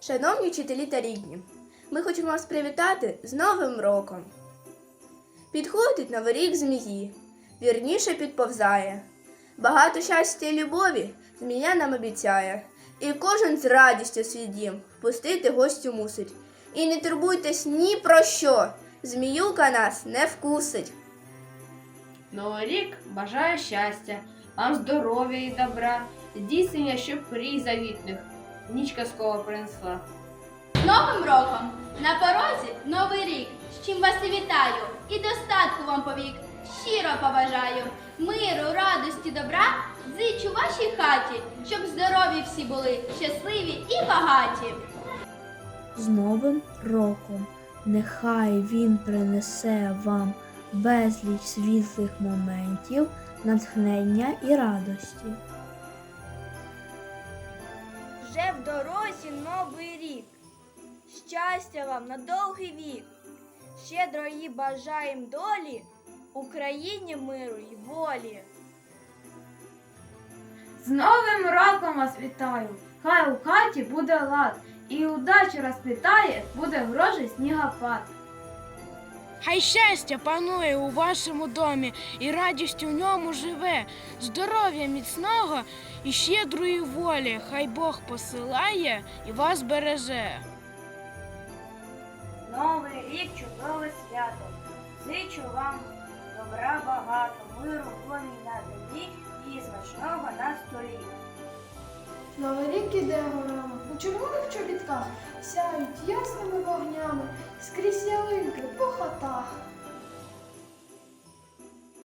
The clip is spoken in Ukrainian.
Шановні вчителі та рідні, ми хочемо вас привітати з Новим роком. Підходить новий рік змії, вірніше підповзає. Багато щастя і любові змія нам обіцяє, і кожен з радістю свій дім впустити гостю мусить. І не турбуйтесь ні про що, зміюка нас не вкусить. Новий рік бажаю щастя, вам здоров'я і добра, здійснення щоб мрій завітних. Ніч казкова принесла. З Новим роком! На порозі новий рік. З чим вас і вітаю і достатку вам повік. Щиро побажаю миру, радості, добра. Зичу вашій хаті, щоб здорові всі були, щасливі і багаті. з Новим роком. Нехай він принесе вам безліч світлих моментів, натхнення і радості. В дорозі новий рік. Щастя вам на довгий вік. Щедро їй бажаєм долі, Україні миру й волі. З Новим роком вас вітаю! Хай у хаті буде лад, і удача розквітає, буде грошей снігопад. Хай щастя панує у вашому домі, і радість у ньому живе, здоров'я міцного і щедрої волі, хай Бог посилає і вас береже. Новий рік чудове свято. Зичу вам добра багато, миру в домі на землі і смачного на столі. Новий рік іде горами, у червоних чобітках сяють ясними вогнями, скрізь ялинки по.